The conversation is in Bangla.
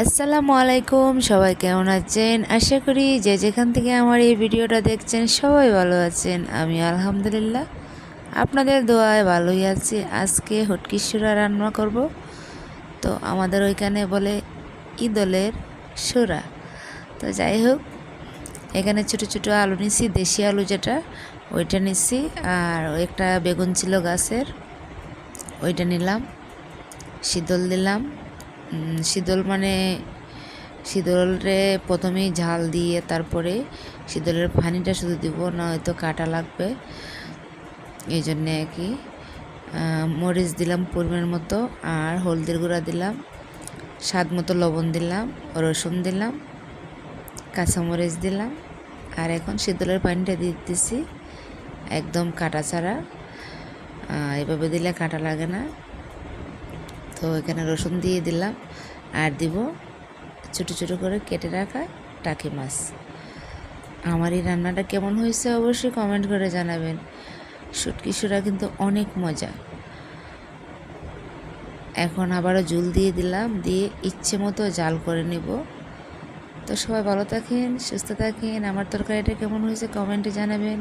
আসসালামু আলাইকুম সবাই কেমন আছেন? আশা করি যে যেখান থেকে আমার এই ভিডিওটা দেখছেন, সবাই ভালো আছেন। আমি আলহামদুলিল্লাহ আপনাদের দোয়ায় ভালোই আছি। আজকে হটকিসুরা রান্না করব। তো আমাদের ওইখানে বলে ঈদলের সুরা। তো যাই হোক, এখানে ছোট ছোট আলু নিছি, দেশি আলু যেটা, ওইটা নিছি। আর একটা বেগুন ছিল গাছের, ওইটা নিলাম, শীতল দিলাম। শীতল মানে শীতলরে প্রথমেই ঝাল দিয়ে তারপরে শীতলের পানিটা শুধু দিব না হয়তো কাটা লাগবে। এই জন্যে আর কি মরিচ দিলাম পরিমাণ মতো, আর হলদির গুঁড়া দিলাম, স্বাদ মতো লবণ দিলাম, রসুন দিলাম, কাঁচামরিচ দিলাম, আর এখন শীতলের পানিটা দিয়ে দিতেছি, একদম কাটা ছাড়া। এভাবে দিলে কাটা লাগে না। তো এখানে রসুন দিয়ে দিলাম আর দিব ছোটো ছোটো করে কেটে রাখা টাকি মাছ। আমার এই রান্নাটা কেমন হয়েছে অবশ্যই কমেন্ট করে জানাবেন। সুটকিসুরা কিন্তু অনেক মজা। এখন আবারও জুল দিয়ে দিলাম, দিয়ে ইচ্ছে মতো জাল করে নেব। তো সবাই ভালো থাকেন, সুস্থ থাকেন। আমার তরকারিটা কেমন হয়েছে কমেন্টে জানাবেন।